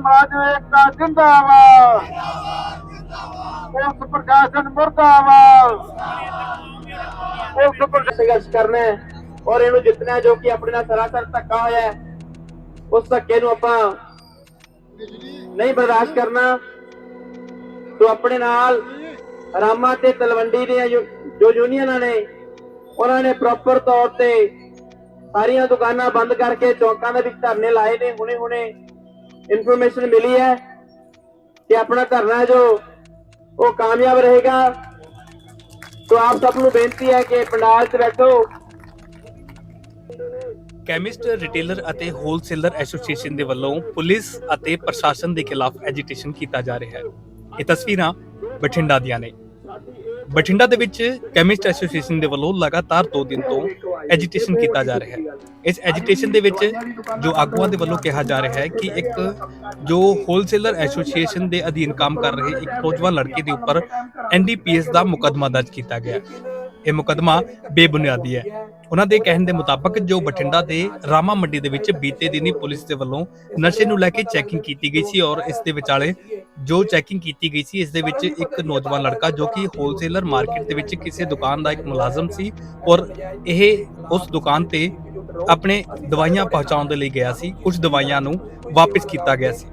ਮੁਲਾਜ਼ਮ ਏਕਤਾ ਜਿੰਦਾਬਾਦ। ਪੁਲਿਸ ਪ੍ਰਸ਼ਾਸਨ ਮੁਰਦਾਬਾਦ। ਪੁਲਿਸ ਪ੍ਰਸ਼ਾਸਨ ਕਰਨਾ ਔਰ ਇਹਨੂੰ ਜਿੱਤਣਾ ਜੋ ਕਿ ਆਪਣੇ ਨਾਲ ਸਰਾਸਰ ਧੱਕਾ ਹੋਇਆ ਹੈ, ਉਸ ਧੱਕੇ ਨੂੰ ਆਪਾਂ ਨਹੀਂ ਬਰਦਾਸ਼ਤ ਕਰਨਾ। ਤੋਂ ਆਪਣੇ ਨਾਲ ਰਾਮਾ ਤੇ ਤਲਵੰਡੀ ਦੀਆਂ ਜੋ ਜੋ ਯੂਨੀਅਨਾਂ ਨੇ, ਉਹਨਾਂ ਨੇ ਪ੍ਰੋਪਰ ਤੌਰ ਤੇ ਸਾਰੀਆਂ ਦੁਕਾਨਾਂ ਬੰਦ ਕਰਕੇ ਚੌਕਾਂ ਦੇ ਵਿੱਚ ਧਰਨੇ ਲਾਏ ਨੇ ਹੁਣੇ ਹੁਣੇ ਇਨਫੋਰਮੇਸ਼ਨ ਮਿਲੀ ਹੈ ਕਿ ਆਪਣਾ ਧਰਨਾ ਜੋ ਉਹ ਕਾਮਯਾਬ ਰਹੇਗਾ। ਤੋਂ ਆਪ ਸਭ ਨੂੰ ਬੇਨਤੀ ਹੈ ਕਿ ਪੰਡਾਲ 'ਚ ਬੈਠੋ। ਕੈਮਿਸਟ, ਰਿਟੇਲਰ ਅਤੇ ਹੋਲਸੇਲਰ ਐਸੋਸੀਏਸ਼ਨ ਦੇ ਵੱਲੋਂ ਪੁਲਿਸ ਅਤੇ ਪ੍ਰਸ਼ਾਸਨ ਦੇ ਖਿਲਾਫ ਐਜੀਟੇਸ਼ਨ ਕੀਤਾ ਜਾ ਰਿਹਾ ਹੈ। ਇਹ ਤਸਵੀਰਾਂ ਬਠਿੰਡਾ ਦੀਆਂ ਨੇ। ਬਠਿੰਡਾ ਦੇ ਵਿੱਚ ਕੈਮਿਸਟ ਐਸੋਸੀਏਸ਼ਨ ਦੇ ਵੱਲੋਂ ਲਗਾਤਾਰ 2 ਦਿਨ ਤੋਂ ਐਜੀਟੇਸ਼ਨ ਕੀਤਾ ਜਾ ਰਿਹਾ ਹੈ। ਇਸ ਐਜੀਟੇਸ਼ਨ ਦੇ ਵਿੱਚ ਜੋ ਆਗੂਆਂ ਦੇ ਵੱਲੋਂ ਕਿਹਾ ਜਾ ਰਿਹਾ ਹੈ ਕਿ ਇੱਕ ਜੋ ਹੋਲਸੇਲਰ ਐਸੋਸੀਏਸ਼ਨ ਦੇ ਅਧੀਨ ਕੰਮ ਕਰ ਰਹੇ ਇੱਕ ਨੌਜਵਾਨ ਲੜਕੇ ਦੇ ਉੱਪਰ ਐਨਡੀਪੀਐਸ ਦਾ ਮੁਕੱਦਮਾ ਦਰਜ ਕੀਤਾ ਗਿਆ ਇਹ ਮੁਕੱਦਮਾ ਬੇਬੁਨਿਆਦੀ ਹੈ। ਉਹਨਾਂ ਦੇ ਕਹਿਣ ਦੇ ਮੁਤਾਬਕ ਜੋ ਬਠਿੰਡਾ ਦੇ ਰਾਮਾ ਮੰਡੀ ਦੇ ਵਿੱਚ ਬੀਤੇ ਦਿਨੀ ਪੁਲਿਸ ਦੇ ਵੱਲੋਂ ਨਸ਼ੇ ਨੂੰ ਲੈ ਕੇ ਚੈਕਿੰਗ ਕੀਤੀ ਗਈ ਸੀ ਔਰ ਇਸ ਦੇ ਵਿਚਾਲੇ ਜੋ ਚੈਕਿੰਗ ਕੀਤੀ ਗਈ ਸੀ, ਇਸ ਦੇ ਵਿੱਚ ਇੱਕ ਨੌਜਵਾਨ ਲੜਕਾ ਜੋ ਕਿ ਹੋਲਸੇਲਰ ਮਾਰਕੀਟ ਦੇ ਵਿੱਚ ਕਿਸੇ ਦੁਕਾਨ ਦਾ ਇੱਕ ਮੁਲਾਜ਼ਮ ਸੀ ਔਰ ਇਹ ਉਸ ਦੁਕਾਨ ਤੇ ਆਪਣੇ ਦਵਾਈਆਂ ਪਹੁੰਚਾਉਣ ਦੇ ਲਈ ਗਿਆ ਸੀ, ਕੁਝ ਦਵਾਈਆਂ ਨੂੰ ਵਾਪਸ ਕੀਤਾ ਗਿਆ ਸੀ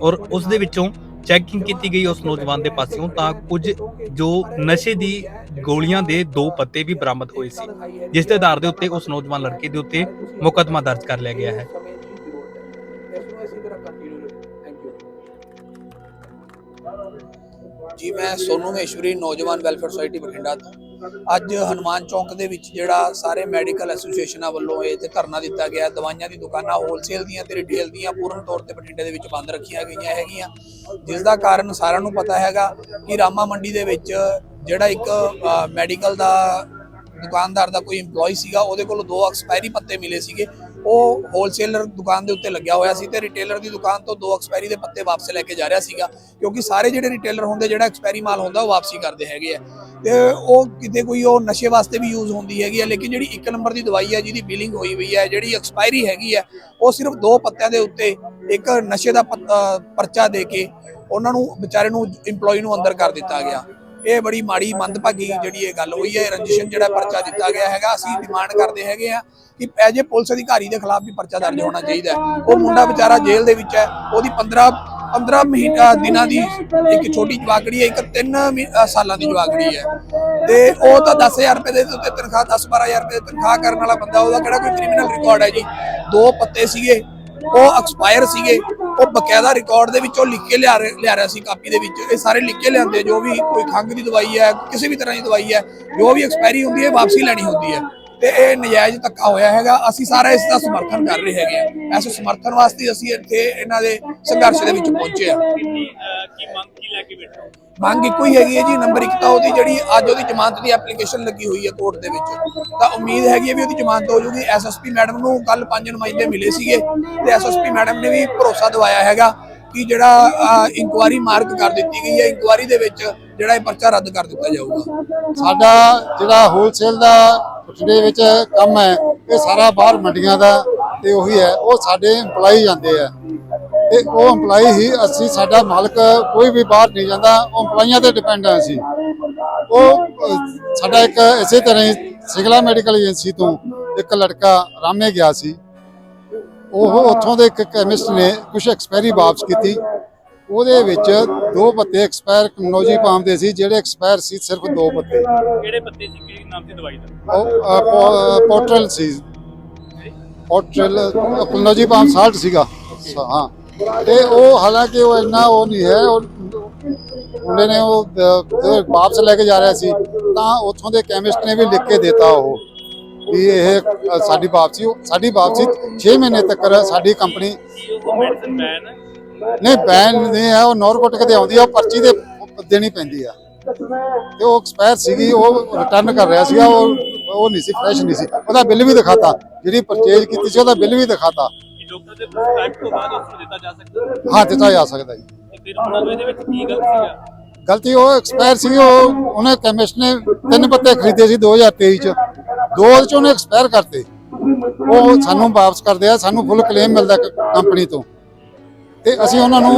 ਔਰ ਉਸ ਦੇ ਵਿੱਚੋਂ ਚੈਕਿੰਗ ਕੀਤੀ ਗਈ ਉਸ ਨੌਜਵਾਨ ਦੇ ਪਾਸਿਓਂ, ਤਾਂ ਕੁਝ ਜੋ ਨਸ਼ੇ ਦੀ ਗੋਲੀਆਂ ਦੇ ਦੋ ਪੱਤੇ ਵੀ ਬਰਾਮਦ ਹੋਏ ਸੀ, ਜਿਸ ਦੇ ਆਧਾਰ ਦੇ ਉੱਤੇ ਉਸ ਨੌਜਵਾਨ ਲੜਕੇ ਦੇ ਉੱਤੇ ਮੁਕੱਦਮਾ ਦਰਜ ਕਰ ਲਿਆ ਗਿਆ ਹੈ। ਜੀ, ਮੈਂ ਸੋਨੂ ਮਹੇਸ਼ਵਰੀ ਨੌਜਵਾਨ ਵੈਲਫੇਅਰ ਸੁਸਾਇਟੀ ਬਠਿੰਡਾ ਤੋਂ। ਅੱਜ ਹਨੂਮਾਨ ਚੌਂਕ ਦੇ ਵਿੱਚ ਜਿਹੜਾ ਸਾਰੇ ਮੈਡੀਕਲ ਐਸੋਸੀਏਸ਼ਨਾਂ ਵੱਲੋਂ ਇਹ ਤੇ ਧਰਨਾ ਦਿੱਤਾ ਗਿਆ ਦਵਾਈਆਂ ਦੀ ਦੁਕਾਨਾਂ ਹੋਲਸੇਲ ਦੀਆਂ ਤੇ ਰਿਟੇਲ ਦੀਆਂ ਪੂਰਨ ਤੌਰ ਤੇ ਬਠਿੰਡੇ ਦੇ ਵਿੱਚ ਬੰਦ ਰੱਖੀਆਂ ਗਈਆਂ ਹੈਗੀਆਂ। ਜਿਸ ਦਾ ਕਾਰਨ ਸਾਰਿਆਂ ਨੂੰ ਪਤਾ ਹੈਗਾ ਕਿ ਰਾਮਾ ਮੰਡੀ ਦੇ ਵਿੱਚ ਜਿਹੜਾ ਇੱਕ ਮੈਡੀਕਲ ਦਾ ਦੁਕਾਨਦਾਰ ਦਾ ਕੋਈ EMPLOYE ਸੀਗਾ, ਉਹਦੇ ਕੋਲ ਦੋ ਐਕਸਪਾਇਰੀ ਪੱਤੇ ਮਿਲੇ ਸੀਗੇ। ਉਹ ਹੋਲਸੇਲਰ ਦੁਕਾਨ ਦੇ ਉੱਤੇ ਲੱਗਿਆ ਹੋਇਆ ਸੀ ਤੇ ਰਿਟੇਲਰ ਦੀ ਦੁਕਾਨ ਤੋਂ ਦੋ ਐਕਸਪਾਇਰੀ ਦੇ ਪੱਤੇ ਵਾਪਸ ਲੈ ਕੇ ਜਾ ਰਿਹਾ ਸੀਗਾ। ਕਿਉਂਕਿ ਸਾਰੇ ਜਿਹੜੇ ਰਿਟੇਲਰ ਹੁੰਦੇ, ਜਿਹੜਾ ਐਕਸਪਾਇਰੀ ਮਾਲ ਹੁੰਦਾ, ਉਹ ਵਾਪਸੀ ਕਰਦੇ ਹੈਗੇ ਆ। ਤੇ ਉਹ ਕਿਤੇ ਕੋਈ ਉਹ ਨਸ਼ੇ ਵਾਸਤੇ ਵੀ ਯੂਜ਼ ਹੁੰਦੀ ਹੈਗੀ ਹੈ ਲੇਕਿਨ ਜਿਹੜੀ ਇੱਕ ਨੰਬਰ ਦੀ ਦਵਾਈ ਹੈ ਜਿਹਦੀ ਬਿਲਿੰਗ ਹੋਈ ਹੋਈ ਹੈ ਜਿਹੜੀ ਐਕਸਪਾਇਰੀ ਹੈਗੀ ਹੈ ਉਹ ਸਿਰਫ ਦੋ ਪੱਤਿਆਂ ਦੇ ਉੱਤੇ ਇੱਕ ਨਸ਼ੇ ਦਾ ਪੱਤ- ਪਰਚਾ ਦੇ ਕੇ ਉਹਨਾਂ ਨੂੰ ਵਿਚਾਰੇ ਨੂੰ EMPLOYE ਨੂੰ ਅੰਦਰ ਕਰ ਦਿੱਤਾ ਗਿਆ। ਇਹ ਬੜੀ ਮਾੜੀ ਮੰਦਭਾਗੀ ਜਿਹੜੀ ਇਹ ਗੱਲ ਹੋਈ ਹੈ ਰੰਜਿਸ਼ਨ ਜਿਹੜਾ ਪਰਚਾ ਦਿੱਤਾ ਗਿਆ ਹੈਗਾ, ਅਸੀਂ ਡਿਮਾਂਡ ਕਰਦੇ ਹੈਗੇ ਆ ਕਿ ਐਜੇ ਪੁਲਿਸ ਅਧਿਕਾਰੀ ਦੇ ਖਿਲਾਫ ਵੀ ਪਰਚਾ ਦਰਜ ਹੋਣਾ ਚਾਹੀਦਾ ਉਹ ਮੁੰਡਾ ਵਿਚਾਰਾ ਜੇਲ੍ਹ ਦੇ ਵਿੱਚ ਹੈ, ਉਹਦੀ 15 15 ਮਹੀਨਾ, ਦਿਨਾਂ ਦੀ ਇੱਕ ਛੋਟੀ ਜਵਾਕੜੀ ਹੈ, ਇੱਕ 3 ਸਾਲਾਂ ਦੀ ਜਵਾਕੜੀ ਹੈ। ਤੇ ਉਹ ਤਾਂ 10000 ਰੁਪਏ ਦੇ ਉੱਤੇ ਤਨਖਾਹ 10 12000 ਰੁਪਏ ਦੀ ਤਨਖਾਹ ਕਰਨ ਵਾਲਾ ਬੰਦਾ, ਉਹਦਾ ਕਿਹੜਾ ਕੋਈ ਕ੍ਰਿਮੀਨਲ ਰਿਕਾਰਡ ਹੈ ਜੀ? ਦੋ ਪੱਤੇ ਸੀਗੇ, ਉਹ ਐਕਸਪਾਇਰ ਸੀਗੇ। ਉਹ ਬਕਾਇਦਾ ਰਿਕਾਰਡ ਦੇ ਵਿੱਚ ਉਹ ਲਿਖ ਕੇ ਲਿਆ ਰਿਹਾ ਲਿਆ ਰਿਹਾ ਸੀ ਕਾਪੀ ਦੇ ਵਿੱਚ। ਇਹ ਸਾਰੇ ਲਿਖ ਕੇ ਲਿਆਂਦੇ ਜੋ ਵੀ ਕੋਈ ਖੰਘ ਦੀ ਦਵਾਈ ਹੈ, ਕਿਸੇ ਵੀ ਤਰ੍ਹਾਂ ਦੀ ਦਵਾਈ ਹੈ, ਜੋ ਵੀ ਐਕਸਪਾਇਰੀ ਹੁੰਦੀ ਹੈ ਵਾਪਸੀ ਲੈਣੀ ਹੁੰਦੀ ਹੈ। ਤੇ ਇਹ ਨਜਾਇਜ਼ ਧੱਕਾ ਹੋਇਆ ਹੈਗਾ। ਅਸੀਂ ਸਾਰਾ ਇਸ ਦਾ ਸਮਰਥਨ ਕਰ ਰਹੇ ਹੈਗੇ ਆ ਇਸ ਸਮਰਥਨ ਵਾਸਤੇ ਅਸੀਂ ਇੱਥੇ ਇਹਨਾਂ ਦੇ ਸੰਘਰਸ਼ ਦੇ ਵਿੱਚ ਪਹੁੰਚੇ ਆ ਮੰਗ ਇੱਕੋ ਹੀ ਹੈਗੀ ਹੈ ਜੀ, ਨੰਬਰ 1 ਤਾਂ ਉਹਦੀ ਜਿਹੜੀ ਅੱਜ ਉਹਦੀ ਜ਼ਮਾਨਤ ਦੀ ਐਪਲੀਕੇਸ਼ਨ ਲੱਗੀ ਹੋਈ ਹੈ ਕੋਰਟ ਦੇ ਵਿੱਚ। ਤਾਂ ਉਮੀਦ ਹੈਗੀ ਹੈ ਵੀ ਉਹਦੀ ਜ਼ਮਾਨਤ ਹੋ ਜੂਗੀ। ਐਸਐਸਪੀ ਮੈਡਮ ਨੂੰ ਕੱਲ ਪੰਜ ਨੁਮਾਇੰਦੇ ਮਿਲੇ ਸੀਗੇ ਤੇ ਐਸਐਸਪੀ ਮੈਡਮ ਨੇ ਵੀ ਭਰੋਸਾ ਦਿਵਾਇਆ ਹੈਗਾ ਕਿ ਜਿਹੜਾ ਇਨਕੁਆਰੀ ਮਾਰਕ ਕਰ ਦਿੱਤੀ ਗਈ ਹੈ। ਇਨਕੁਆਰੀ ਦੇ ਵਿੱਚ ਜਿਹੜਾ ਇਹ ਪਰਚਾ ਰੱਦ ਕਰ ਦਿੱਤਾ ਜਾਊਗਾ। ਸਾਡਾ ਜਿਹੜਾ ਹੋਲਸੇਲ ਦਾ ਬਠਿੰਡੇ ਵਿੱਚ ਕੰਮ ਹੈ, ਇਹ ਸਾਰਾ ਬਾਹਰ ਮੰਡੀਆਂ ਦਾ ਤੇ ਉਹੀ ਹੈ, ਉਹ ਸਾਡੇ EMPLOYE ਜਾਂਦੇ ਆ। ਤੇ ਉਹ EMPLOYE ਹੀ ਅਸੀਂ, ਸਾਡਾ ਮਾਲਕ ਕੋਈ ਵੀ ਬਾਹਰ ਨਹੀਂ ਜਾਂਦਾ, ਉਹ EMPLOYEਆਂ ਤੇ ਡਿਪੈਂਡ ਆ ਅਸੀਂ। ਉਹ ਸਾਡਾ ਇੱਕ ਇਸੇ ਤਰ੍ਹਾਂ ਹੀ ਸਿਗਲਾ ਮੈਡੀਕਲ ਏਜੰਸੀ ਤੋਂ ਇੱਕ ਲੜਕਾ ਰਾਮੇ ਗਿਆ ਸੀ। ਉਹ ਉੱਥੋਂ ਦੇ ਇੱਕ ਕੈਮਿਸਟ ਨੇ ਕੁਝ ਐਕਸਪਾਇਰੀ ਵਾਪਸ ਕੀਤੀ। ਉਹਦੇ ਵਿੱਚ ਦੋ ਪੱਤੇ ਐਕਸਪਾਇਰ ਕਨੋਜੀ ਪਾਮ ਦੇ ਸੀ ਜਿਹੜੇ ਐਕਸਪਾਇਰ ਸੀ ਸਿਰਫ ਦੋ ਪੱਤੇ। ਕਿਹੜੇ ਪੱਤੇ ਸੀ? ਕਿਹੜੀ ਨਾਮ ਦੀ ਦਵਾਈ ਦਾ? ਉਹ ਅ, ਪੋ- ਪੋਰਟਰਲ ਸੀ। ਪੋਰਟਰਲ ਕਨੋਜੀ ਪਾਮ ਸਾਲਟ ਸੀਗਾ। ਹਾਂ। ਤੇ ਉਹ ਹਾਲਾਂਕਿ ਉਹ ਇੰਨਾ ਉਹ ਨਹੀਂ ਹੈ। ਉਹ ਉਹਨੇ ਨੇ ਉਹ ਜਦੋਂ ਵਾਪਸ ਲੈ ਕੇ ਜਾ ਰਿਹਾ ਸੀ। ਤਾਂ ਉੱਥੋਂ ਦੇ ਕੈਮਿਸਟ ਨੇ ਵੀ ਲਿਖ ਕੇ ਦਿੱਤਾ ਉਹ ਵੀ ਇਹ ਸਾਡੀ ਵਾਪਸੀ ਸਾਡੀ ਵਾਪਸੀ 6 ਮਹੀਨੇ ਤੱਕ ਸਾਡੀ ਕੰਪਨੀ ਉਹ ਮੈਡੀਸਨ ਬੈਨ ਨਹੀਂ, ਬੈਨ ਨਹੀਂ ਹੈ ਉਹ ਨੌਰਕੋਟ ਕਦੇ ਆਉਂਦੀ ਆ, ਉਹ ਪਰਚੀ ਦੇ ਦੇਣੀ ਪੈਂਦੀ ਆ। ਤੇ ਉਹ ਐਕਸਪਾਇਰ ਸੀਗੀ, ਉਹ ਰਿਟਰਨ ਕਰ ਰਿਹਾ ਸੀਗਾ, ਉਹ ਉਹ ਨਹੀਂ ਸੀ ਫਰੈਸ਼ ਨਹੀਂ ਸੀ। ਉਹਦਾ ਬਿੱਲ ਵੀ ਦਿਖਾਤਾ, ਜਿਹੜੀ ਪਰਚੇਜ ਕੀਤੀ ਸੀ, ਉਹਦਾ ਬਿੱਲ ਵੀ ਦਿਖਾਤਾ। ਡਾਕਟਰ ਦੇ ਪ੍ਰਸਕ੍ਰਾਈਬ ਤੋਂ ਬਾਅਦ ਉਸ ਨੂੰ ਦਿੱਤਾ ਜਾ ਸਕਦਾ ਹਾਂ, ਦਿੱਤਾ ਜਾ ਸਕਦਾ ਜੀ। ਫਿਰ ਉਹਨਾਂ ਨੂੰ ਵਿੱਚ ਕੀ ਗਲਤ ਸੀਗਾ ਗਲਤੀ ਉਹ ਐਕਸਪਾਇਰ ਸੀ ਉਹ ਉਹਨੇ ਕੈਮਿਸਟ ਨੇ ਤਿੰਨ ਪੱਤੇ ਖਰੀਦੇ ਸੀ 2023 ਚ। ਦੋ ਚ ਉਹਨੇ ਐਕਸਪਾਇਰ ਕਰਤੇ। ਉਹ ਸਾਨੂੰ ਵਾਪਸ ਕਰਦੇ ਆ ਸਾਨੂੰ ਫੁੱਲ ਕਲੇਮ ਮਿਲਦਾ ਕੰਪਨੀ ਤੋਂ। ਤੇ ਅਸੀਂ ਉਹਨਾਂ ਨੂੰ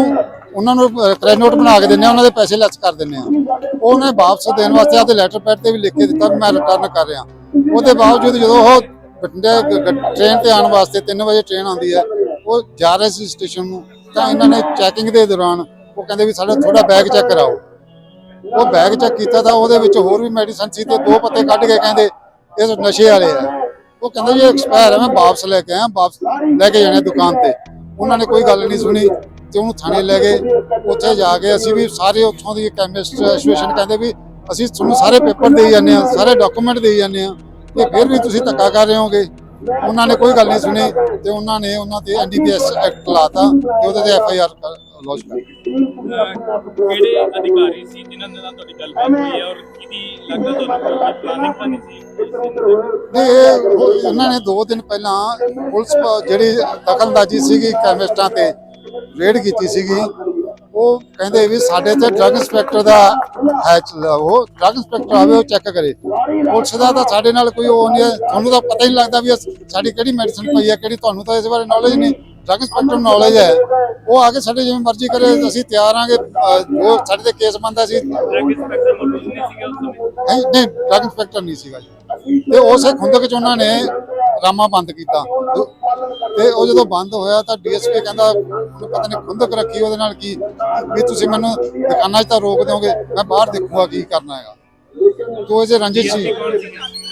ਉਹਨਾਂ ਨੂੰ ਕ੍ਰੈਡਿਟ ਨੋਟ ਬਣਾ ਕੇ ਦਿੰਨੇ ਆ ਉਹਨਾਂ ਦੇ ਪੈਸੇ ਲੈਸ ਕਰ ਦਿੰਨੇ ਆ ਉਹਨੇ ਵਾਪਸ ਦੇਣ ਵਾਸਤੇ ਆਪਦੇ ਲੈਟਰ ਪੈਡ ਤੇ ਵੀ ਲਿਖ ਕੇ ਦਿੱਤਾ ਮੈਂ ਰਿਟਰਨ ਕਰ ਰਿਹਾ। ਉਹਦੇ ਬਾਵਜੂਦ ਜਦੋਂ ਉਹ ਬਠਿੰਡੇ ਟ੍ਰੇਨ ਤੇ ਆਉਣ ਵਾਸਤੇ 3 ਵਜੇ ਟ੍ਰੇਨ ਆਉਂਦੀ ਹੈ, ਉਹ ਜਾ ਰਹੇ ਸੀ ਸਟੇਸ਼ਨ ਨੂੰ, ਤਾਂ ਇਹਨਾਂ ਨੇ ਚੈਕਿੰਗ ਦੇ ਦੌਰਾਨ ਉਹ ਕਹਿੰਦੇ ਵੀ ਸਾਡਾ ਥੋੜਾ ਬੈਗ ਚੈੱਕ ਕਰਾਓ। ਉਹ ਬੈਗ ਚੈੱਕ ਕੀਤਾ ਤਾਂ ਉਹਦੇ ਵਿੱਚ ਹੋਰ ਵੀ ਮੈਡੀਸਨ ਸੀ ਤੇ ਦੋ ਪੱਤੇ ਕੱਢ ਕੇ ਕਹਿੰਦੇ ਇਹ ਨਸ਼ੇ ਵਾਲੇ ਆ। ਉਹ ਕਹਿੰਦੇ ਜੀ ਐਕਸਪਾਇਰ ਹੈ ਮੈਂ ਵਾਪਸ ਲੈ ਕੇ ਆਇਆ, ਵਾਪਸ ਲੈ ਕੇ ਜਾਣੇ ਦੁਕਾਨ ਤੇ। ਉਹਨਾਂ ਨੇ ਕੋਈ ਗੱਲ ਨਹੀਂ ਸੁਣੀ ਤੇ ਉਹਨੂੰ ਥਾਣੇ ਲੈ ਗਏ। ਉੱਥੇ ਜਾ ਕੇ ਅਸੀਂ ਵੀ ਸਾਰੇ ਉੱਥੋਂ ਦੀ ਕੈਮਿਸਟ ਐਸੋਸੀਏਸ਼ਨ ਕਹਿੰਦੇ ਵੀ ਅਸੀਂ ਤੁਹਾਨੂੰ ਸਾਰੇ ਪੇਪਰ ਦੇਈ ਜਾਂਦੇ ਆ ਸਾਰੇ ਡਾਕੂਮੈਂਟ ਦੇਈ ਜਾਂਦੇ ਆ ਤੇ ਫਿਰ ਵੀ ਤੁਸੀਂ ਧੱਕਾ ਕਰ ਰਹੇ ਹੋਗੇ। ਉਹਨਾਂ ਨੇ ਕੋਈ ਗੱਲ ਨਹੀਂ ਸੁਣੀ ਤੇ ਉਹਨਾਂ ਨੇ ਉਹਨਾਂ ਤੇ ਐਨਡੀਪੀਐਸ ਐਕਟ ਲਾਤਾ ਤੇ ਉਹਦੇ ਤੇ ਐਫ ਆਈ ਆਰ ਲੌਂਚ ਕਰ ਕਿਹੜੇ ਅਧਿਕਾਰੀ ਸੀ ਜਿਨ੍ਹਾਂ ਦੇ ਨਾਲ ਤੁਹਾਡੀ ਗੱਲਬਾਤ ਹੋਈ ਹੈ ਔਰ ਕਿਹਦੀ ਲੱਗਦਾ ਤੁਹਾਨੂੰ ਕੋਈ ਪਲਾਨਿੰਗ ਤਾਂ ਨਹੀਂ ਸੀ? ਨਹੀਂ ਇਹ ਇਹਨਾਂ ਨੇ 2 ਦਿਨ ਪਹਿਲਾਂ ਪੁਲਿਸ ਜਿਹੜੀ ਦਖਲਅੰਦਾਜ਼ੀ ਸੀਗੀ ਕੈਮਿਸਟਾਂ ਤੇ ਰੇਡ ਕੀਤੀ ਸੀਗੀ। ਉਹ ਕਹਿੰਦੇ ਵੀ ਸਾਡੇ ਤੇ ਡਰੱਗ ਇੰਸਪੈਕਟਰ ਦਾ ਹੈ ਉਹ ਡਰੱਗ ਇੰਸਪੈਕਟਰ ਆਵੇ ਉਹ ਚੈੱਕ ਕਰੇ। ਪੁਲਿਸ ਦਾ ਤਾਂ ਸਾਡੇ ਨਾਲ ਕੋਈ ਉਹ ਨਹੀਂ ਹੈ। ਤੁਹਾਨੂੰ ਤਾਂ ਪਤਾ ਹੀ ਨਹੀਂ ਲੱਗਦਾ ਵੀ ਸਾਡੀ ਕਿਹੜੀ ਮੈਡੀਸਨ ਪਈ ਹੈ ਕਿਹੜੀ ਤੁਹਾਨੂੰ ਤਾਂ ਇਸ ਬਾਰੇ ਨੌਲੇਜ ਨਹੀਂ। ਡਰੱਗ ਇੰਸਪੈਕਟਰ ਨੂੰ ਨੌਲੇਜ ਹੈ। ਉਹ ਆ ਕੇ ਸਾਡੇ ਜਿਵੇਂ ਮਰਜ਼ੀ ਕਰੇ ਅਸੀਂ ਤਿਆਰ ਆਂਗੇ। ਜੋ ਸਾਡੇ ਤੇ ਕੇਸ ਬੰਦਾ ਸੀ। ਡਰੱਗ ਇੰਸਪੈਕਟਰ ਮੌਜੂਦ ਨਹੀਂ ਸੀਗਾ ਉਸ ਸਮੇਂ। ਨਹੀਂ ਨਹੀਂ ਡਰੱਗ ਇੰਸਪੈਕਟਰ ਨਹੀਂ ਸੀਗਾ ਜੀ। ਤੇ ਉਸੇ ਖੁੰਦਕ ਚ ਉਹਨਾਂ ਨੇ ਰਾਮਾ ਬੰਦ ਕੀਤਾ। ਤੇ ਉਹ ਜਦੋਂ ਬੰਦ ਹੋਇਆ ਤਾਂ ਡੀਐਸਪੀ ਕਹਿੰਦਾ ਪਤਾ ਨਹੀਂ ਖੁੰਦਕ ਰੱਖੀ ਉਹਦੇ ਨਾਲ ਕੀ? ਵੀ ਤੁਸੀਂ ਮੈਨੂੰ ਦੁਕਾਨਾਂ 'ਚ ਤਾਂ ਰੋਕ ਦਿਓਗੇ। ਮੈਂ ਬਾਹਰ ਦੇਖੂਗਾ ਕੀ ਕਰਨਾ ਹੈਗਾ। ਤੋ ਇਹ ਰੰਜਿਤ ਸੀ।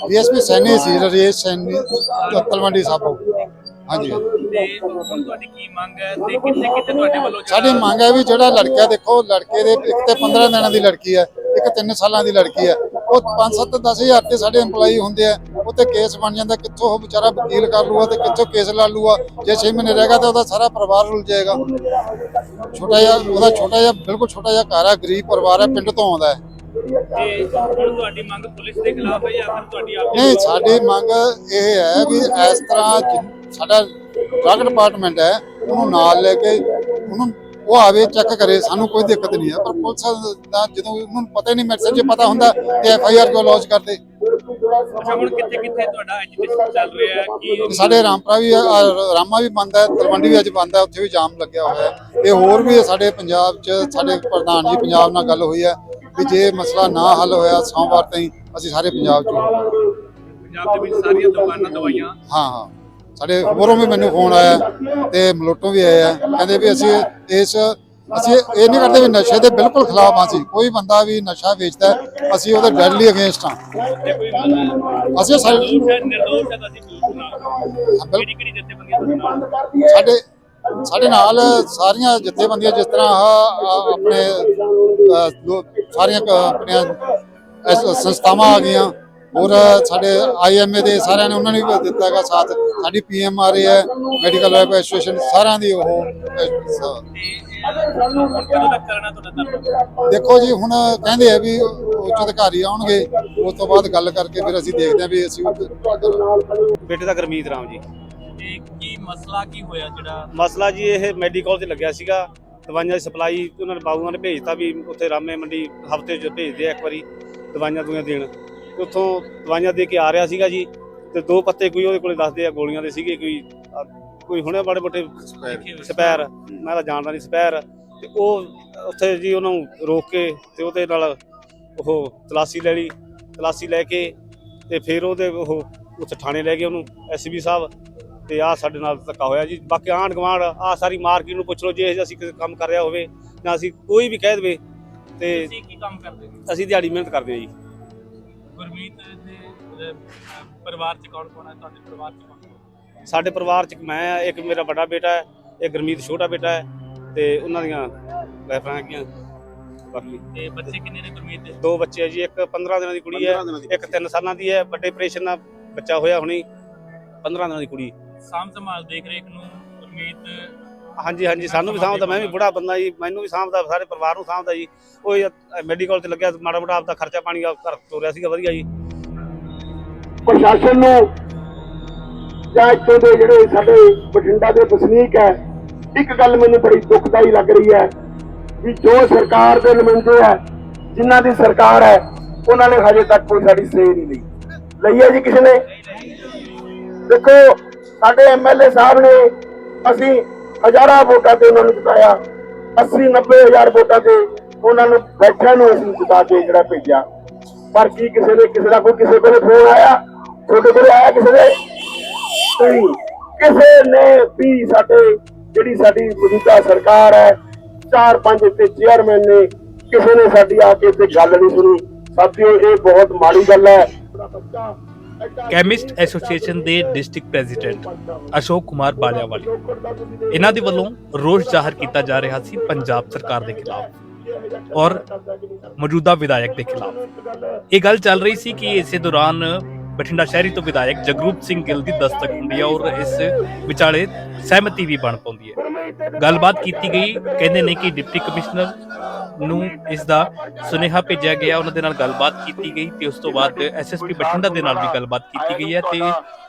ਡੀਐਸਪੀ ਸੈਣੀ ਸੀ ਰਜੇਸ਼ ਸੈਣੀ ਤਲਵੰਡੀ ਸਾਬੋ। ਹਾਂਜੀ। ਤੇ ਹੁਣ ਤੁਹਾਡੀ ਕੀ ਮੰਗ ਹੈ ਤੇ ਕਿੱਥੇ ਕਿੱਥੇ ਤੁਹਾਡੇ ਵੱਲੋਂ ਜਿਹੜਾ- ਸਾਡੀ ਮੰਗ ਹੈ ਵੀ ਜਿਹੜਾ ਲੜਕਾ ਦੇਖੋ ਲੜਕੇ ਦੇ ਇੱਕ ਤੇ 15 ਦਿਨਾਂ ਦੀ ਲੜਕੀ ਹੈ ਇੱਕ 3 ਸਾਲਾਂ ਦੀ ਲੜਕੀ ਹੈ। ਉਹ 5-7 10000 ਤੇ ਸਾਡੇ EMPLOYEE ਹੁੰਦੇ ਆ ਉੱਤੇ ਕੇਸ ਬਣ ਜਾਂਦਾ ਕਿੱਥੋਂ ਉਹ ਵਿਚਾਰਾ ਵਕੀਲ ਕਰ ਲੂਗਾ ਤੇ ਕਿੱਥੋਂ ਕੇਸ ਲੜ ਲੂਗਾ ਜੇ 6 ਮਹੀਨੇ ਰਹੇਗਾ ਤਾਂ ਉਹਦਾ ਸਾਰਾ ਪਰਿਵਾਰ ਰੁਲ ਜਾਏਗਾ। ਛੋਟਾ ਜਿਹਾ ਉਹਦਾ ਛੋਟਾ ਜਿਹਾ ਬਿਲਕੁਲ ਛੋਟਾ ਜਿਹਾ ਘਰ ਹੈ ਗਰੀਬ ਪਰਿਵਾਰ ਹੈ ਪਿੰਡ ਤੋਂ ਆਉਂਦਾ ਹੈ। ਤੇ ਹੁਣ ਤੁਹਾਡੀ ਮੰਗ ਪੁਲਿਸ ਦੇ ਖਿਲਾਫ ਹੈ ਜਾਂ ਫਿਰ ਤੁਹਾਡੀ ਆਪਣੀ ਨਹੀਂ ਸਾਡੀ ਮੰਗ ਇਹ ਹੈ ਵੀ ਇਸ ਤਰ੍ਹਾਂ ਜਿ- ਸਾਡਾ ਡਰੱਗ ਡਿਪਾਰਟਮੈਂਟ ਹੈ ਉਹਨੂੰ ਨਾਲ ਲੈ ਕੇ ਉਹਨੂੰ ਉਹ ਆਵੇ ਚੈੱਕ ਕਰੇ ਸਾਨੂੰ ਕੋਈ ਦਿੱਕਤ ਨਹੀਂ ਹੈ। ਪਰ ਪੁਲਿਸ ਦਾ ਜਦੋਂ ਉਹਨੂੰ ਪਤਾ ਹੀ ਨਹੀਂ ਮੈਡੀਸਨ ਜੇ ਪਤਾ ਹੁੰਦਾ ਤੇ ਐਫ ਆਈ ਆਰ ਕਿਉਂ ਲੌਂਚ ਕਰਦੇ। ਅੱਛਾ ਹੁਣ ਕਿੱਥੇ ਕਿੱਥੇ ਤੁਹਾਡਾ ਐਜੂਕੇਸ਼ਨ ਚੱਲ ਰਿਹਾ ਹੈ? ਕੀ ਸਾਡੇ ਰਾਮਪੁਰਾ ਵੀ ਆਹ ਰਾਮਾ ਵੀ ਬੰਦ ਹੈ ਤਲਵੰਡੀ ਵੀ ਅੱਜ ਬੰਦ ਹੈ ਉੱਥੇ ਵੀ ਜਾਮ ਲੱਗਿਆ ਹੋਇਆ ਹੈ। ਤੇ ਹੋਰ ਵੀ ਸਾਡੇ ਪੰਜਾਬ 'ਚ ਸਾਡੇ ਪ੍ਰਧਾਨ ਜੀ ਪੰਜਾਬ ਨਾਲ ਗੱਲ ਹੋਈ ਹੈ। ਵੀ ਜੇ ਮਸਲਾ ਨਾ ਹੱਲ ਹੋਇਆ ਸੋਮਵਾਰ ਤਾਈਂ ਅਸੀਂ ਸਾਰੇ ਪੰਜਾਬ 'ਚ ਹੋਵਾਂਗੇ। ਪੰਜਾਬ ਦੇ ਵਿੱਚ ਸਾਰੀਆਂ ਦੁਕਾਨਾਂ ਦਵਾਈਆਂ? ਹਾਂ ਹਾਂ। ਸਾਡੇ ਹੋਰੋਂ ਵੀ ਮੈਨੂੰ ਫੋਨ ਆਇਆ ਤੇ ਮਲੋਟੋਂ ਵੀ ਆਇਆ। ਕਹਿੰਦੇ ਵੀ ਅਸੀਂ ਇਸ ਅਸੀਂ ਇਹ ਨਹੀਂ ਕਰਦੇ ਵੀ ਨਸ਼ੇ ਦੇ ਬਿਲਕੁਲ ਖਿਲਾਫ ਹਾਂ ਅਸੀਂ। ਕੋਈ ਬੰਦਾ ਵੀ ਨਸ਼ਾ ਵੇਚਦਾ ਹੈ, ਅਸੀਂ ਉਹਦੇ ਡੈਡਲੀ ਅਗੇਂਸਟ ਹਾਂ ਤੇ ਕੋਈ ਮਤਲਬ ਅਸੀਂ ਨਿਰਦੋਸ਼ ਹੈ ਤਾਂ ਕਿਹੜੀ ਕਿਹੜੀ ਨਾਲ? ਸਾਡੇ ਸਾਡੇ ਨਾਲ ਸਾਰੀਆਂ ਜਥੇਬੰਦੀਆਂ ਜਿਸ ਤਰ੍ਹਾਂ ਆਹ ਆਪਣੇ ਸਾਰੀਆਂ ਆਪਣੀਆਂ ਸੰਸਥਾਵਾਂ ਆ ਗਈਆਂ ਹੋਰ ਸਾਡੇ ਆਈਐਮਏ ਦੇ ਸਾਰਿਆਂ ਨੇ ਉਹਨਾਂ ਨੇ ਵੀ ਦਿੱਤਾ ਹੈਗਾ ਸਾਥ। ਸਾਡੀ ਪੀਐਮਆਰਏ ਹੈ ਮੈਡੀਕਲ ਰੈਪ ਐਸੋਸੀਏਸ਼ਨ ਸਾਰਿਆਂ ਦੀ ਉਹ ਦੇਖੋ ਜੀ ਹੁਣ ਕਹਿੰਦੇ ਆ ਵੀ ਉੱਚ ਅਧਿਕਾਰੀ ਆਉਣਗੇ ਉਸ ਤੋਂ ਬਾਅਦ ਗੱਲ ਕਰਕੇ ਫਿਰ ਅਸੀਂ ਦੇਖਦੇ ਹਾਂ ਵੀ ਅਸੀਂ ਬੇਟੇ ਦਾ ਗਰਮੀਤ ਰਾਮ ਜੀ ਮਸਲਾ ਕੀ ਹੋਇਆ ਜਿਹੜਾ? ਮਸਲਾ ਜੀ ਇਹ ਮੈਡੀਕਲ ਤੇ ਲੱਗਿਆ ਸੀਗਾ। ਦਵਾਈਆਂ ਦੀ ਸਪਲਾਈ ਉਹਨਾਂ ਨੇ ਬਾਬੂਆਂ ਨੇ ਭੇਜਤਾ ਵੀ ਉੱਥੇ ਰਾਮੇ ਮੰਡੀ ਹਫ਼ਤੇ 'ਚ ਭੇਜਦੇ ਆ ਇੱਕ ਵਾਰੀ ਦਵਾਈਆਂ ਦੁਈਆਂ ਦੇਣ। ਉੱਥੋਂ ਦਵਾਈਆਂ ਦੇ ਕੇ ਆ ਰਿਹਾ ਸੀਗਾ ਜੀ ਤੇ ਦੋ ਪੱਤੇ ਕੋਈ ਉਹਦੇ ਕੋਲੇ ਦੱਸਦੇ ਆ ਗੋਲੀਆਂ ਦੇ ਸੀਗੇ ਕੋਈ ਕੋਈ ਹੁਣੇ ਬੜੇ ਮੋਟੇ ਸਪੈਰ ਮੈਂ ਤਾਂ ਜਾਣਦਾ ਨਹੀਂ ਸਪੈਰ ਤੇ ਉਹ ਉੱਥੇ ਜੀ ਉਹਨੂੰ ਰੋਕ ਕੇ ਤੇ ਉਹਦੇ ਨਾਲ ਉਹ ਤਲਾਸੀ ਲੈ ਲਈ। ਤਲਾਸੀ ਲੈ ਕੇ ਤੇ ਫਿਰ ਉਹਦੇ ਉਹ ਉੱਥੇ ਥਾਣੇ ਲੈ ਗਏ ਉਹਨੂੰ ਐਸਬੀ ਸਾਹਿਬ। ਤੇ ਆ ਸਾਡੇ ਨਾਲ ਧੱਕਾ ਹੋਇਆ ਜੀ। ਬਾਕੀ ਆਂਢ ਗੁਆਂਢ ਆ ਸਾਰੀ ਮਾਰਕੀਟ ਨੂੰ ਪੁੱਛ ਲਓ ਜੇ ਅਸੀਂ ਕਿਸੇ ਕੰਮ ਕਰ ਰਿਹਾ ਹੋਵੇ ਜਾਂ ਅਸੀਂ ਕੋਈ ਵੀ ਕਹਿ ਦੇਵੇ ਤੇ ਤੁਸੀਂ ਕੀ ਕੰਮ ਕਰਦੇ ਹੋ ਅਸੀਂ ਦਿਹਾੜੀ ਮਿਹਨਤ ਕਰਦੇ ਹਾਂ ਜੀ। ਗੁਰਮੀਤ ਦੇ ਪਰਿਵਾਰ ਚ ਕੌਣ ਕੌਣ ਹੈ? ਤੁਹਾਡੇ ਪਰਿਵਾਰ ਚ ਕੌਣ? ਸਾਡੇ ਪਰਿਵਾਰ ਚ ਮੈਂ ਆ ਇੱਕ ਮੇਰਾ ਵੱਡਾ ਬੇਟਾ ਹੈ ਇੱਕ ਗੁਰਮੀਤ ਛੋਟਾ ਬੇਟਾ ਹੈ ਤੇ ਉਹਨਾਂ ਦੀਆਂ ਵਾਈਫਾਂ ਹੈਗੀਆਂ। ਬਾਕੀ ਤੇ ਬੱਚੇ ਕਿੰਨੇ ਨੇ ਗੁਰਮੀਤ ਦੇ? ਦੋ ਬੱਚੇ ਹੈ ਜੀ ਇੱਕ 15 ਦਿਨਾਂ ਦੀ ਕੁੜੀ ਹੈ ਇੱਕ 3 ਸਾਲਾਂ ਦੀ ਹੈ ਵੱਡੇ ਆਪਰੇਸ਼ਨ ਨਾਲ ਬੱਚਾ ਹੋਇਆ ਹੁਣੀ 15 ਦਿਨਾਂ ਦੀ ਕੁੜੀ। ਸਾਂਭ ਸੰਭਾਲ ਦੇਖ ਰੇਖ ਨੂੰ ਗੁਰਮੀਤ ਹਾਂਜੀ ਹਾਂਜੀ ਸਾਨੂੰ ਵੀ ਸਾਂਭਦਾ ਮੈਂ ਵੀ ਬੁੜਾ ਬੰਦਾ ਜੀ ਮੈਨੂੰ ਵੀ ਸਾਂਭਦਾ ਸਾਰੇ ਪਰਿਵਾਰ ਨੂੰ ਸਾਂਭਦਾ ਜੀ। ਉਹ ਮੈਡੀਕਲ ਤੇ ਲੱਗਿਆ ਮਾੜਾ ਮੋਟਾ ਆਪਦਾ ਖਰਚਾ ਪਾਣੀ ਦਾ ਘਰ ਤੋਰਿਆ ਸੀਗਾ ਵਧੀਆ ਜੀ। ਪ੍ਰਸ਼ਾਸਨ ਨੂੰ ਜਾਂ ਇੱਥੋਂ ਦੇ ਜਿਹੜੇ ਸਾਡੇ ਬਠਿੰਡਾ ਦੇ ਵਸਨੀਕ ਹੈ ਇੱਕ ਗੱਲ ਮੈਨੂੰ ਬੜੀ ਦੁਖਦਾਈ ਲੱਗ ਰਹੀ ਹੈ ਵੀ ਜੋ ਸਰਕਾਰ ਦੇ ਨੁਮਾਇੰਦੇ ਹੈ ਜਿਨ੍ਹਾਂ ਦੀ ਸਰਕਾਰ ਹੈ ਉਹਨਾਂ ਨੇ ਹਜੇ ਤੱਕ ਕੋਈ ਸਾਡੀ ਸੇ ਨਹੀਂ ਲਈ। ਲਈ ਹੈ ਜੀ ਕਿਸੇ ਨੇ? ਦੇਖੋ ਸਾਡੇ ਐਮਐਲਏ ਸਾਹਿਬ ਨੇ ਅਸੀਂ ਹਜ਼ਾਰਾਂ ਵੋਟਾਂ ਤੇ ਉਹਨਾਂ ਨੂੰ ਜਿਤਾਇਆ। 80 90 ਹਜ਼ਾਰ ਵੋਟਾਂ ਤੇ ਉਹਨਾਂ ਨੂੰ ਬੈਠਿਆਂ ਨੂੰ ਅਸੀਂ ਜਿਤਾ ਕੇ ਜਿਹੜਾ ਭੇਜਿਆ। ਪਰ ਕੀ ਕਿਸੇ ਨੇ ਕਿਸੇ ਦਾ ਕੋਈ ਕਿਸੇ ਕੋਲ ਫੋਨ ਆਇਆ? ਤੁਹਾਡੇ ਕੋਲ ਆਇਆ ਕਿਸੇ ਦੇ? ਨਹੀਂ। ਕਿਸੇ ਨੇ ਵੀ ਸਾਡੇ ਜਿਹੜੀ ਸਾਡੀ ਮੌਜੂਦਾ ਸਰਕਾਰ ਹੈ, ਚਾਰ ਪੰਜ ਇੱਥੇ ਚੇਅਰਮੈਨ ਨੇ, ਕਿਸੇ ਨੇ ਸਾਡੀ ਆ ਕੇ ਇੱਥੇ ਗੱਲ ਨਹੀਂ ਸੁਣੀ। ਸਾਥੀਓ, ਇਹ ਬਹੁਤ ਮਾੜੀ ਗੱਲ ਹੈ। ਕੈਮਿਸਟ ਐਸੋਸੀਏਸ਼ਨ ਦੇ ਡਿਸਟ੍ਰਿਕਟ ਪ੍ਰੈਜ਼ੀਡੈਂਟ ਅਸ਼ੋਕ ਕੁਮਾਰ ਬਾਲਿਆਵਾਲੀ ਇਹਨਾਂ ਦੇ ਵੱਲੋਂ ਰੋਸ ਜ਼ਾਹਰ ਕੀਤਾ ਜਾ ਰਿਹਾ ਸੀ ਪੰਜਾਬ ਸਰਕਾਰ ਦੇ ਖਿਲਾਫ ਔਰ ਮੌਜੂਦਾ ਵਿਧਾਇਕ ਦੇ ਖਿਲਾਫ। ਇਹ ਗੱਲ ਚੱਲ ਰਹੀ ਸੀ ਕਿ ਇਸੇ ਦੌਰਾਨ ਬਠਿੰਡਾ ਸ਼ਹਿਰੀ ਤੋਂ ਵਿਧਾਇਕ ਜਗਰੂਪ ਸਿੰਘ ਗਿੱਲ ਦੀ ਦਸਤਕ ਹੁੰਦੀ ਹੈ ਔਰ ਇਸ ਵਿਚਾਲੇ ਸਹਿਮਤੀ ਵੀ ਬਣ ਪਾਉਂਦੀ ਹੈ। ਗੱਲਬਾਤ ਕੀਤੀ ਗਈ, ਕਹਿੰਦੇ ਨੇ ਕਿ ਡਿਪਟੀ ਕਮਿਸ਼ਨਰ ਨੂੰ ਇਸ ਦਾ ਸੁਨੇਹਾ ਭੇਜਿਆ ਗਿਆ, ਉਹਨਾਂ ਦੇ ਨਾਲ ਗੱਲਬਾਤ ਕੀਤੀ ਗਈ ਤੇ ਉਸ ਤੋਂ ਬਾਅਦ ਐਸਐਸਪੀ ਬਠਿੰਡਾ ਦੇ ਨਾਲ ਵੀ ਗੱਲਬਾਤ ਕੀਤੀ ਗਈ ਹੈ ਤੇ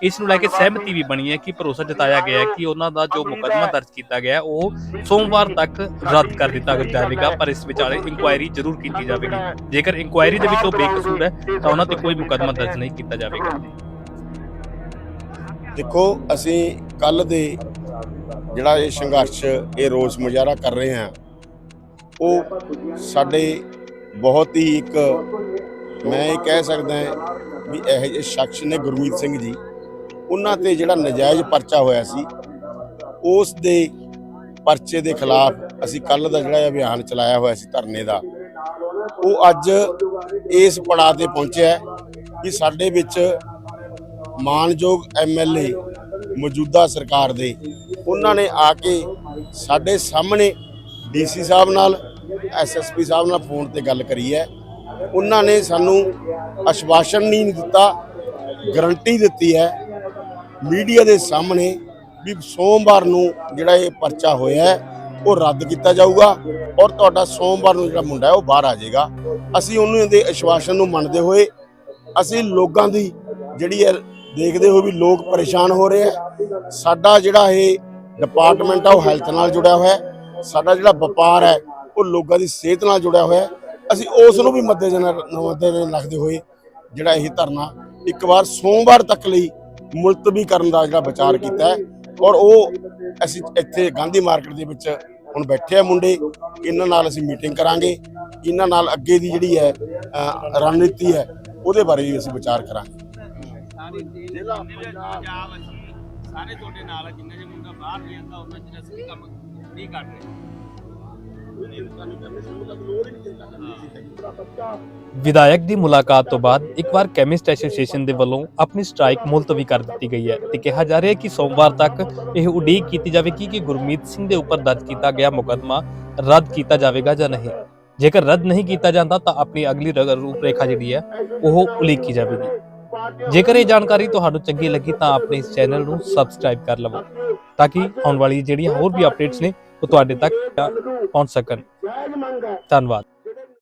ਇਸ ਨੂੰ ਲੈ ਕੇ ਸਹਿਮਤੀ ਵੀ ਬਣੀ ਹੈ ਕਿ ਭਰੋਸਾ ਜਤਾਇਆ ਗਿਆ ਹੈ ਕਿ ਉਹਨਾਂ ਦਾ ਜੋ ਮੁਕੱਦਮਾ ਦਰਜ ਕੀਤਾ ਗਿਆ, ਉਹ ਸੋਮਵਾਰ ਤੱਕ ਰੱਦ ਕਰ ਦਿੱਤਾ ਜਾਵੇਗਾ, ਪਰ ਇਸ ਵਿਚਾਲੇ ਇਨਕੁਆਇਰੀ ਜ਼ਰੂਰ ਕੀਤੀ ਜਾਵੇਗੀ। ਜੇਕਰ ਇਨਕੁਆਇਰੀ ਦੇ ਵਿੱਚ ਉਹ ਬੇਕਸੂਰ ਹੈ, ਤਾਂ ਉਹਨਾਂ ਤੇ ਕੋਈ ਮੁਕੱਦਮਾ ਦਰਜ ਨਹੀਂ ਕੀਤਾ ਜਾਵੇਗਾ। ਦੇਖੋ, ਅਸੀਂ ਕੱਲ ਦੇ ਜਿਹੜਾ ਇਹ ਸੰਘਰਸ਼, ਇਹ ਰੋਸ ਮੁਜ਼ਾਹਰਾ ਕਰ ਰਹੇ ਹਾਂ, ਉਹ ਸਾਡੇ ਬਹੁਤ ਹੀ ਇੱਕ ਮੈਂ ਇਹ ਕਹਿ ਸਕਦਾ ਵੀ ਇਹੋ ਜਿਹੇ ਸ਼ਖਸ ਨੇ ਗੁਰਮੀਤ ਸਿੰਘ ਜੀ। ਉਹਨਾਂ ਤੇ ਜਿਹੜਾ ਨਜਾਇਜ਼ ਪਰਚਾ ਹੋਇਆ ਸੀ, ਉਸ ਦੇ ਪਰਚੇ ਦੇ ਖਿਲਾਫ ਅਸੀਂ ਕੱਲ ਦਾ ਜਿਹੜਾ ਅਭਿਆਨ ਚਲਾਇਆ ਹੋਇਆ ਸੀ ਧਰਨੇ ਦਾ, ਉਹ ਅੱਜ ਇਸ ਪੜਾਅ ਤੇ ਪਹੁੰਚਿਆ ਕਿ ਸਾਡੇ ਵਿੱਚ ਮਾਨਯੋਗ ਐਮਐਲਏ ਮੌਜੂਦਾ ਸਰਕਾਰ ਦੇ, ਉਹਨਾਂ ਨੇ ਆ ਕੇ ਸਾਡੇ ਸਾਹਮਣੇ ਡੀਸੀ ਸਾਹਿਬ ਨਾਲ ਐਸਐਸਪੀ ਸਾਹਿਬ ਨਾਲ ਫੋਨ ਤੇ ਗੱਲ ਕਰੀ ਹੈ। ਉਹਨਾਂ ਨੇ ਸਾਨੂੰ ਅਸ਼ਵਾਸਨ ਨਹੀਂ ਦਿੱਤਾ, ਗਰੰਟੀ ਦਿੱਤੀ ਹੈ ਮੀਡੀਆ ਦੇ ਸਾਹਮਣੇ ਵੀ ਸੋਮਵਾਰ ਨੂੰ ਜਿਹੜਾ ਇਹ ਪਰਚਾ ਹੋਇਆ ਹੈ, ਉਹ ਰੱਦ ਕੀਤਾ ਜਾਊਗਾ ਔਰ ਤੁਹਾਡਾ ਸੋਮਵਾਰ ਨੂੰ ਜਿਹੜਾ ਮੁੰਡਾ ਹੈ, ਉਹ ਬਾਹਰ ਆ ਜਾਏਗਾ। ਅਸੀਂ ਉਹਨੂੰ ਦੇ ਅਸ਼ਵਾਸਨ ਨੂੰ ਮੰਨਦੇ ਹੋਏ ਅਸੀਂ ਲੋਕਾਂ ਦੀ ਜਿਹੜੀ ਹੈ, ਦੇਖਦੇ ਹੋ ਵੀ ਲੋਕ ਪਰੇਸ਼ਾਨ ਹੋ ਰਹੇ ਆ। ਸਾਡਾ ਜਿਹੜਾ ਇਹ ਡਿਪਾਰਟਮੈਂਟ ਆ, ਉਹ ਹੈਲਥ ਨਾਲ ਜੁੜਿਆ ਹੋਇਆ ਹੈ। ਸਾਡਾ ਜਿਹੜਾ ਵਪਾਰ ਹੈ, ਉਹ ਲੋਕਾਂ ਦੀ ਸਿਹਤ ਨਾਲ ਜੁੜਿਆ ਹੋਇਆ ਹੈ। ਅਸੀਂ ਉਸ ਨੂੰ ਵੀ ਮੱਦੇਨਜ਼ਰ ਮੱਦੇਨਜ਼ਰ ਰੱਖਦੇ ਹੋਏ ਜਿਹੜਾ ਇਹ ਧਰਨਾ ਇੱਕ ਵਾਰ ਸੋਮਵਾਰ ਤੱਕ ਲਈ ਮੁਲਤਵੀ ਕਰਨ ਦਾ ਜਿਹੜਾ ਵਿਚਾਰ ਕੀਤਾ ਹੈ। ਔਰ ਉਹ ਅਸੀਂ ਇੱਥੇ ਗਾਂਧੀ ਮਾਰਕੀਟ ਦੇ ਵਿੱਚ ਹੁਣ ਬੈਠੇ ਆ ਮੁੰਡੇ। ਇਹਨਾਂ ਨਾਲ ਅਸੀਂ ਮੀਟਿੰਗ ਕਰਾਂਗੇ। ਇਹਨਾਂ ਨਾਲ ਅੱਗੇ ਦੀ ਜਿਹੜੀ ਹੈ ਰਣਨੀਤੀ ਹੈ ਉਹਦੇ ਬਾਰੇ ਵੀ ਅਸੀਂ ਵਿਚਾਰ ਕਰਾਂਗੇ। ਸਾਰੇ ਤੁਹਾਡੇ ਨਾਲ ਹੈ ਜਿੰਨੇ ਜੇ ਮੁੰਡਾ ਬਾਹਰ ਨਹੀਂ ਆਉਂਦਾ ਉਹਨਾਂ ਚਿਰ ਅਸੀਂ ਕੰਮ ਨਹੀਂ ਕਰ ਰਹੇ। ਵਿਧਾਇਕ ਦੀ ਮੁਲਾਕਾਤ ਤੋਂ ਬਾਅਦ ਇੱਕ ਵਾਰ ਕੈਮਿਸਟ ਐਸੋਸੀਏਸ਼ਨ ਦੇ ਵੱਲੋਂ ਆਪਣੀ ਸਟ੍ਰਾਈਕ ਮੁਲਤਵੀ ਕਰ ਦਿੱਤੀ ਗਈ ਹੈ ਤੇ ਕਿਹਾ ਜਾ ਰਿਹਾ ਹੈ ਕਿ ਸੋਮਵਾਰ ਤੱਕ ਇਹ ਉਡੀਕ ਕੀਤੀ ਜਾਵੇਗੀ ਕਿ ਗੁਰਮੀਤ ਸਿੰਘ ਦੇ ਉੱਪਰ ਦਰਜ ਕੀਤਾ ਗਿਆ ਮੁਕੱਦਮਾ ਰੱਦ ਕੀਤਾ ਜਾਵੇਗਾ ਜਾਂ ਨਹੀਂ। ਜੇਕਰ ਰੱਦ ਨਹੀਂ ਕੀਤਾ ਜਾਂਦਾ ਤਾਂ ਆਪਣੀ ਅਗਲੀ ਰ- ਰੂਪਰੇਖਾ ਜਿਹੜੀ ਹੈ, ਉਹ ਉਲੀਕੀ ਜਾਵੇਗੀ। ਜੇਕਰ ਇਹ ਜਾਣਕਾਰੀ ਤੁਹਾਨੂੰ ਚੰਗੀ ਲੱਗੀ ਤਾਂ ਆਪਣੇ ਇਸ ਚੈਨਲ ਨੂੰ ਸਬਸਕ੍ਰਾਈਬ ਕਰ ਲਵੋ, ਤਾਂ ਕਿ ਆਉਣ ਵਾਲੀ ਜਿਹੜੀਆਂ ਹੋਰ ਵੀ ਅਪਡੇਟਸ ਨੇ, ਉਹ ਤੁਹਾਡੇ ਤੱਕ ਪਹੁੰਚ ਸਕਣ। ਧੰਨਵਾਦ।